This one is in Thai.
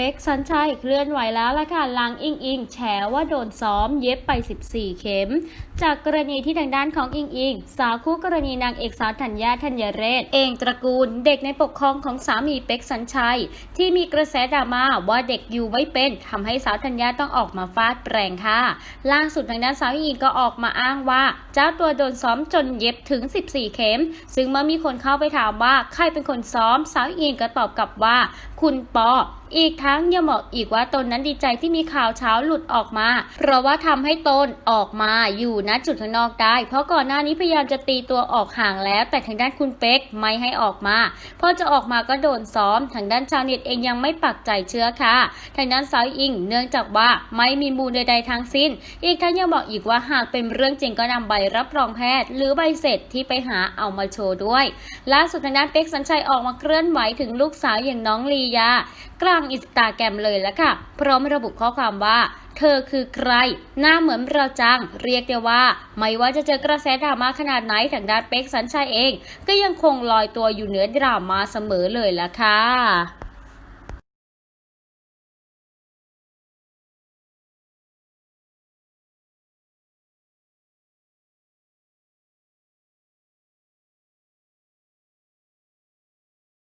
เป็กสัญชัยเคลื่อนไหวแล้วล่ะค่ะหลังอิงอิงแฉว่าโดนซ้อมเย็บไป 14 เข็ม จากกรณีที่ทางด้านของอิงอิง สาวคู่กรณีนางเอกสาวธัญญาธัญเรศ เองตระกูลเด็กในปกครองของสามีเป็กสัญชัย ที่มีกระแสดราม่าว่าเด็กอยู่ไม่เป็นทำให้สาวธัญญาต้องออกมาฟาดแปรงค่ะ ล่าสุดทางด้านสาวอิงอิงก็ออกมาอ้างว่า เจ้าตัวโดนซ้อมจนเย็บถึง 14 เข็ม ซึ่งเมื่อมีคนเข้าไปถามว่าใครเป็นคนซ้อมสาวอิงอิงก็ตอบกลับว่า คุณปอ อีกทั้งยังบอกอีกว่าตนนั้นดีใจที่มีข่าวเช้าหลุดออกมา เพราะว่าทำให้ตนออกมาอยู่ณจุดข้างนอกได้ เพราะก่อนหน้านี้พยายามจะตีตัวออกห่างแล้ว แต่ทางด้านคุณเป๊กไม่ให้ออกมา พอจะออกมาก็โดนซ้อม ทางด้านชาวเน็ตเองยังไม่ปักใจเชื่อค่ะ ทางด้านสาวอิง เนื่องจากว่าไม่มีมูลใดๆทั้งสิ้น อีกทั้งยังบอกอีกว่าหากเป็นเรื่องจริงก็นำใบรับรองแพทย์ หรือใบเสร็จที่ไปหาเอามาโชว์ด้วย ล่าสุดทางด้านเป็กสัญชัยออกมาเคลื่อนไหวถึงลูกสาวอย่างน้องลียากล่างอินสตาแกรมเลยแล้วค่ะ พร้อมระบุข้อความว่า เธอคือใคร หน้าเหมือนเราจัง เรียกได้ว่า ไม่ว่าจะเจอกระแสดราม่าขนาดไหนทางด้านเป็กสัญชัยเอง ก็ยังคงลอยตัวอยู่เหนือดราม่าเสมอเลยละค่ะ